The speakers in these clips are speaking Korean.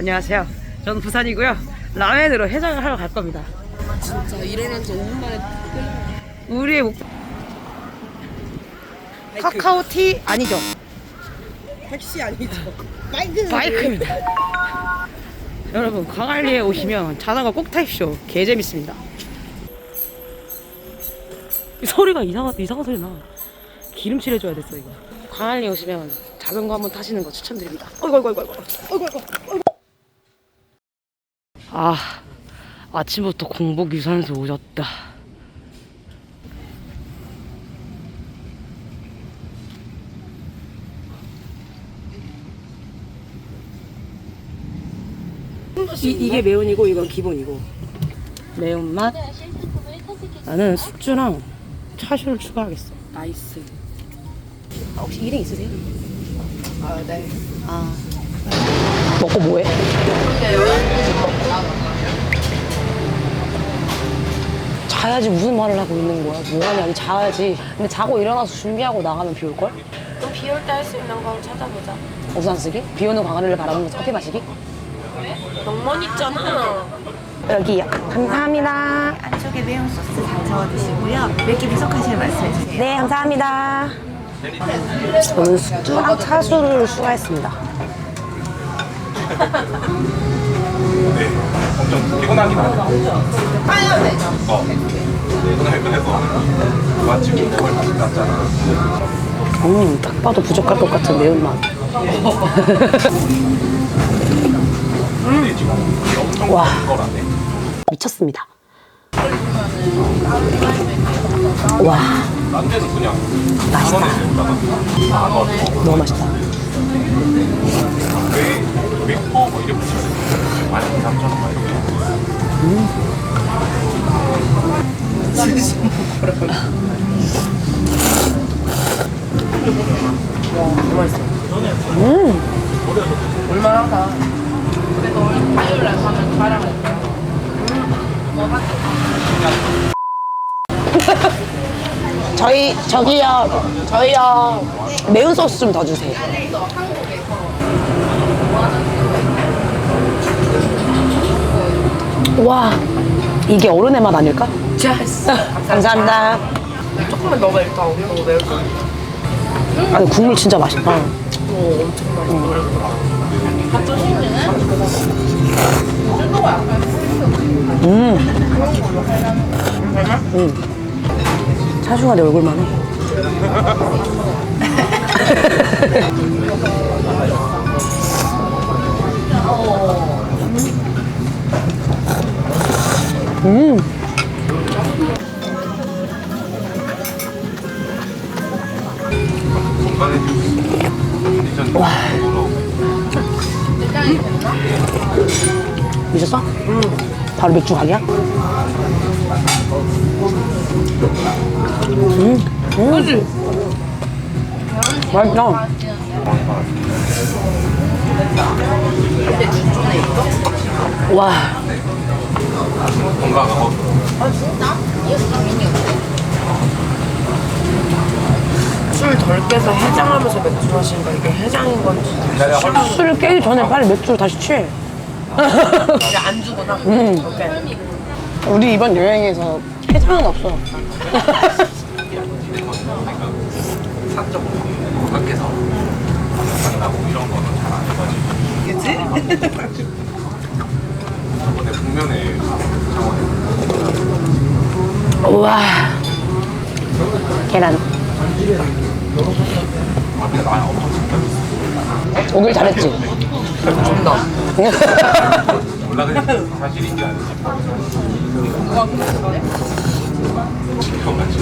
안녕하세요. 저는 부산이고요. 라멘으로 해장을 하러 갈 겁니다. 진짜 일어난 지 5분 만에 우리의 목... 카카오 티 아니죠? 택시 아니죠? 마이크 바이크입니다. 여러분 광안리에 오시면 자전거 꼭 타십시오. 개 재밌습니다. 이 소리가 이상한 이상한 소리 나. 기름칠 해줘야 됐어 이거. 광안리 오시면 자전거 한번 타시는 거 추천드립니다. 어이구 어이구 어이구 어이구 어이구 어이구 어이구. 아 아침부터 공복 유산소 오졌다. 이, 이게 매운이고 이건 기본이고. 매운맛? 나는 숙주랑 차슈를 추가하겠어. 나이스. 아, 혹시 일행 있으세요? 아네. 아. 먹고 뭐해? 자야지 무슨 말을 하고 있는 거야 뭐하냐 자야지 근데 자고 일어나서 준비하고 나가면 비 올걸? 그럼 비 올 때 할 수 있는 거 찾아보자 우산 쓰기? 비 오는 광안리를 바라보면서 커피 마시기? 낭만 있잖아 여기요 감사합니다 안쪽에 매운 소스 다 저어 드시고요. 몇개 부족하시면 말씀해 주세요. 네, 감사합니다. 저는 숙주랑 차수를 추가했습니다. 엄청 피곤하긴 하죠. 어. 피곤할 거해서 맛집 먹을 맛이 났잖아. 음, 딱 봐도 부족할 것 같은 매운맛. 근데 지금 엄청 와. 거라네. 미쳤습니다. 와, 그냥 맛있다. 만 원에 내다가 만 원. 너무 맛있다. 왜 웨퍼 뭐 이렇게 붙여야 돼? 만 삼천 원막 이렇게. 얼마나 가 그래도 화요일 날 가면 가랑 저희, 저기요, 저희요, 매운 소스 좀 더 주세요. 와, 이게 어른의 맛 아닐까? 감사합니다. 조금만 넣어봐 일단 너무 매울 거아 니, 국물 진짜 맛있다. 차슈가 내 얼굴만 해. 미쳤어? 응. 바로 맥주 가게야? 음. 음. 맛있다. 와, 건강하고. 술 덜 깨서 해장하면서 맥주 마시는 거 이게 해장인 건지 술을 깨기 전에 빨리 맥주를 다시 취해. 이제 안 주구나 오케이 우리 이번 여행에서 해장은 없어. 사적 밖에서 만나고 이런 거는 잘안 해가지고. 그치? 저번에 북면에 창원에 우와. 계란. 오길 잘했지? 존나 몰라 그냥 사실인지 아닌지 지켜가지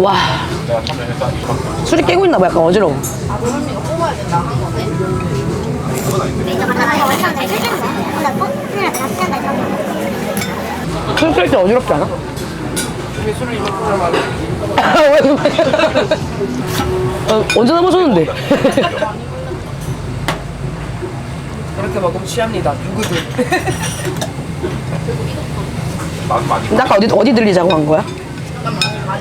와. 술이 깨고 있나 봐. 약간 어지러워. 술 깰 때 어지럽지 않아? 우리 술을 이만큼 마시 왜? 어, 언제 남아줬는데? 이렇게 먹으면 취합니다. 누구든. 근데 아까 어디, 어디 들리자고 한 거야?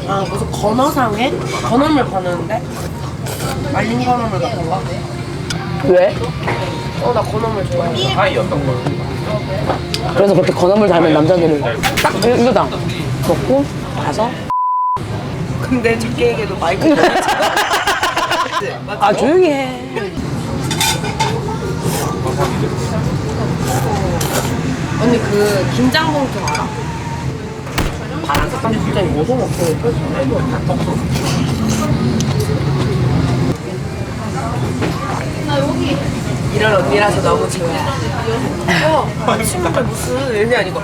아 무슨 건어상에 건어물 파는데 말린 건어물 같은 거? 왜? 어 나 건어물 좋아해. 사이였던 거야. 그래서 그렇게 건어물 닮은 남자들을 딱 이- 이거다 먹고 가서 근데 얘기해도 마이크. 아 조용히 해 언니 그 김장봉투 알아? 파란색 근데 진짜 모성 없어요. 이런 언니라서 너무 좋아. 어, 친구들 무슨 일이 아니고.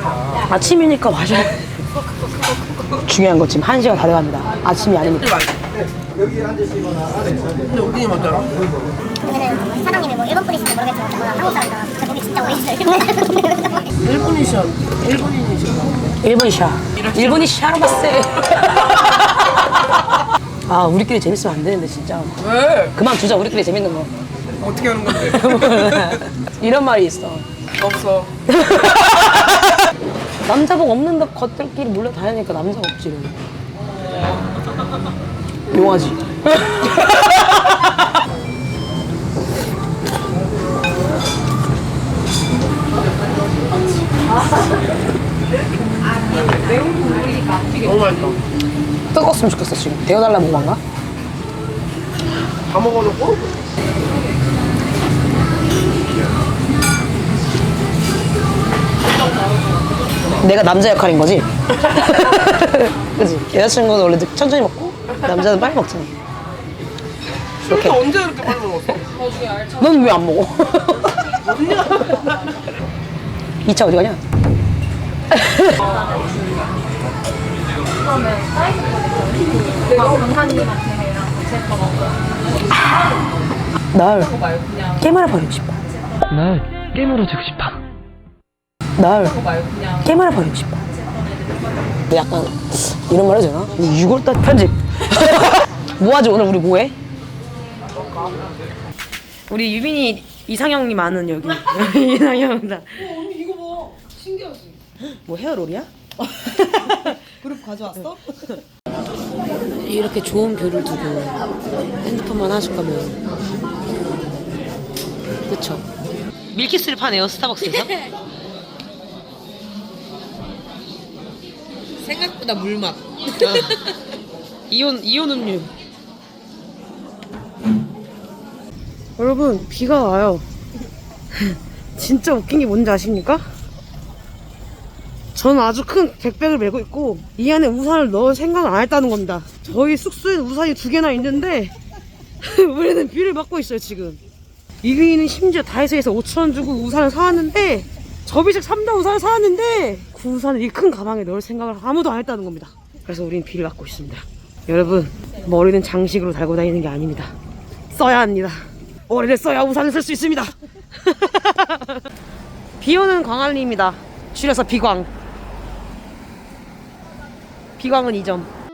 아침이니까 마셔 중요한 거 지금 한 시간 다 돼갑니다 아침이 아니니까 근데 뭐더라? 왜냐면 사장님이 뭐 일본 분이신지 모르겠지만 저는 한국 사람이라 제 몸이 진짜 오이시죠 일본이셔. 일본인이셔. 일본이 샤 일본이 샤로 봤세 아 우리끼리 재밌으면 안 되는데 진짜 왜? 그만 두자 우리끼리 재밌는 거 어떻게 하는 건데? 이런 말이 있어 없어. 남자복 없는데 겉들끼리 몰려 다니니까 남자가 없지 용하지 너무 맛있다. 뜨거웠으면 좋겠어 지금 데워달라는 건가? 다 먹어놓고? 내가 남자 역할인 거지? 그지? 여자친구는 원래 천천히 먹고 남자는 빨리 먹잖아 근데 언제 이렇게 빨리 먹었어? 넌 왜 안 먹어? 2차 어디 가냐? 날 깨말아 버리고 싶어. 날 깨물어 주고 싶어. 날 깨말아 버리고 싶어. 약간 이런 말 해도 되나? 6월달 편집. 뭐하지 오늘 우리 뭐해? 우리 유빈이 이상형이 많은 여기 이상형이다. 언니 이거 봐 신기하지? 뭐 헤어롤이야? 그룹 가져왔어? 이렇게 좋은 뷰를 두고 핸드폰만 하실 거면 그쵸? 밀키스를 파네요 스타벅스에서. 생각보다 물맛. 이온 이온 음료. 여러분 비가 와요. 진짜 웃긴 게 뭔지 아십니까? 저는 아주 큰 백백을 메고 있고 이 안에 우산을 넣을 생각을 안 했다는 겁니다. 저희 숙소에 우산이 두 개나 있는데 우리는 비를 맞고 있어요 지금. 이비인은 심지어 다이소에서 5천 원 주고 우산을 사왔는데 접이식 3단 우산을 사왔는데 그 우산을 이 큰 가방에 넣을 생각을 아무도 안 했다는 겁니다. 그래서 우리는 비를 맞고 있습니다. 여러분 머리는 장식으로 달고 다니는 게 아닙니다. 써야 합니다. 머리를 써야 우산을 쓸 수 있습니다. 비오는 광안리입니다. 줄여서 비광. 비광은 2점.